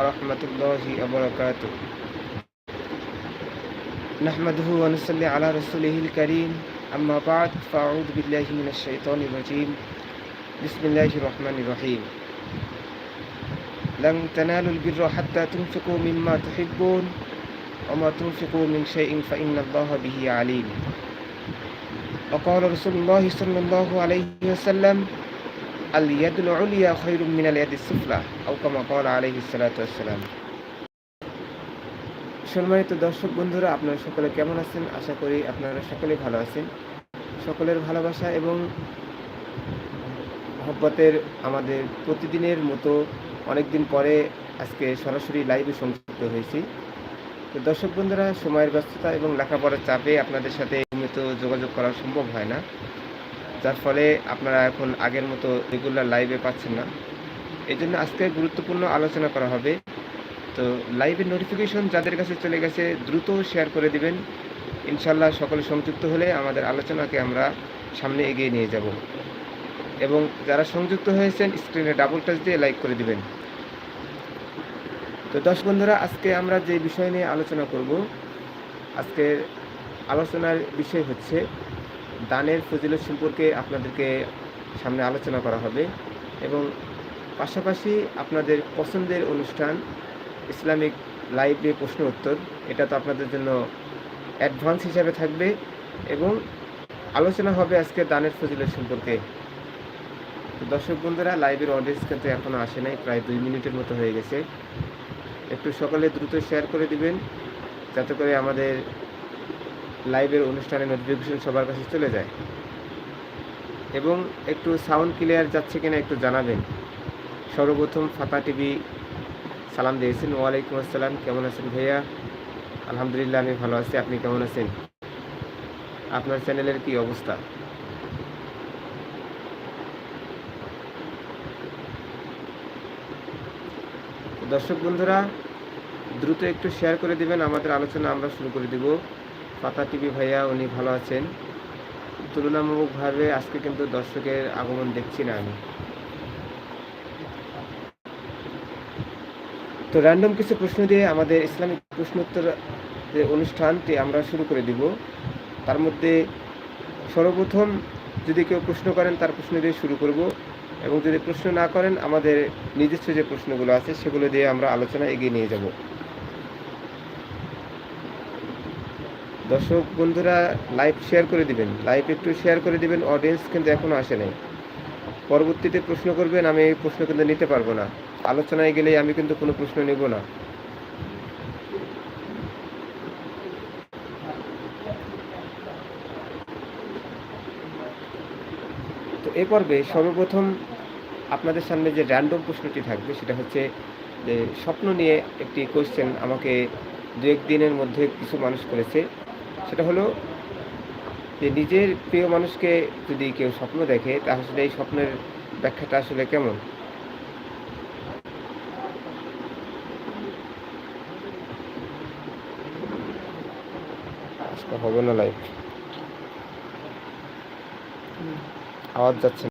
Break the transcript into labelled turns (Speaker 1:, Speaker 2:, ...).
Speaker 1: ورحمة الله وبركاته. نحمده ونصلي على رسوله الكريم. أما بعد فأعوذ بالله من الشيطان الرجيم. بسم الله الرحمن الرحيم. لن تنالوا البر حتى تنفقوا مما تحبون وما تنفقوا من شيء فإن الله به عليم. وقال رسول الله صلى الله عليه وسلم আল ইয়াদুল আউলিয়া মিনাল ইয়াদিস সুফলা আউকামা কল আলহি সালাতাম সম্মানিত দর্শক বন্ধুরা, আপনারা সকলে কেমন আছেন? আশা করি আপনারা সকলে ভালো আছেন। সকলের ভালোবাসা এবং মহব্বতের আমাদের প্রতিদিনের মতো অনেকদিন পরে আজকে সরাসরি লাইভে সংযুক্ত হয়েছি। তো দর্শক বন্ধুরা, সময়ের ব্যস্ততা এবং লেখাপড়ার চাপে আপনাদের সাথে নিয়মিত যোগাযোগ করা সম্ভব হয় না। যার ফলে আপনারা এখন আগের মতো রেগুলার লাইভে পাচ্ছেন না। এই জন্য আজকে গুরুত্বপূর্ণ আলোচনা করা হবে। তো লাইভের নোটিফিকেশন যাদের কাছে চলে গেছে, দ্রুত শেয়ার করে দিবেন। ইনশাল্লাহ সকলে সংযুক্ত হলে আমাদের আলোচনাকে আমরা সামনে এগিয়ে নিয়ে যাব। এবং যারা সংযুক্ত হয়েছেন স্ক্রিনে ডাবল টাচ দিয়ে লাইক করে দিবেন। তো দশ বন্ধুরা, আজকে আমরা যে বিষয় নিয়ে আলোচনা করব, আজকের আলোচনার বিষয় হচ্ছে দানের ফজিলত সম্পর্কে আপনাদেরকে সামনে আলোচনা করা হবে এবং পাশাপাশি আপনাদের পছন্দের অনুষ্ঠান ইসলামিক লাইভে প্রশ্ন উত্তর, এটা তো আপনাদের জন্য অ্যাডভান্স হিসাবে থাকবে এবং আলোচনা হবে আজকে দানের ফজিলত সম্পর্কে। দর্শক বন্ধুরা, লাইভের অডিয়েন্স কিন্তু এখনও আসে নাই, প্রায় দুই মিনিটের মতো হয়ে গেছে। একটু সকালে দ্রুত শেয়ার করে দিবেন, যাতে করে আমাদের লাইভের অনুষ্ঠানের নোটিফিকেশন সবার কাছে চলে যায়। এবং একটু সাউন্ড ক্লিয়ার যাচ্ছে কিনা একটু জানাবেন। সর্বপ্রথম ফাতা টিভি সালাম দিয়েছেন। ওয়ালাইকুম আসসালাম, কেমন আছেন ভাইয়া? আলহামদুলিল্লাহ, আমি ভালো আছি। আপনি কেমন আছেন? আপনার চ্যানেলের কি অবস্থা? দর্শক বন্ধুরা, দ্রুত একটু শেয়ার করে দিবেন। আমাদের আলোচনা আমরা শুরু করে দিব। পাতা টিভি ভাইয়া উনি ভালো আছেন। তুলনামূলকভাবে আজকে কিন্তু দর্শকের আগমন দেখছি না আমি। তো র্যান্ডম কিছু প্রশ্ন দিয়ে আমাদের ইসলামিক প্রশ্নোত্তর যে অনুষ্ঠানটি আমরা শুরু করে দিব। তার মধ্যে সর্বপ্রথম যদি কেউ প্রশ্ন করেন, তার প্রশ্ন দিয়ে শুরু করব এবং যদি প্রশ্ন না করেন, আমাদের নিজস্ব যে প্রশ্নগুলো আছে, সেগুলো দিয়ে আমরা আলোচনা এগিয়ে নিয়ে যাব। দর্শক, বন্ধুরা লাইভ শেয়ার করে দিবেন। লাইভ একটু শেয়ার করে দিবেন অডিয়েন্স কিন্তু এখনও আসে নাই। পরবর্তীতে প্রশ্ন করবেন, আমি প্রশ্ন কিন্তু নিতে পারব না। আলোচনায় গেলে আমি কিন্তু কোনো প্রশ্ন নেব না। তো এ পর্বে সর্বপ্রথম আপনাদের সামনে যে র্যান্ডম প্রশ্নটি থাকবে, সেটা হচ্ছে যে স্বপ্ন নিয়ে একটি কোয়েশ্চেন আমাকে দু এক দিনের মধ্যে কিছু মানুষ করেছে। সেটা হলো যে নিজের প্রিয় মানুষকে যদি কেউ স্বপ্ন দেখে তাহলে এই স্বপ্নের ব্যাখ্যাটা আসলে কেমন? হবে না লাইফ আওয়াজ যাচ্ছে না।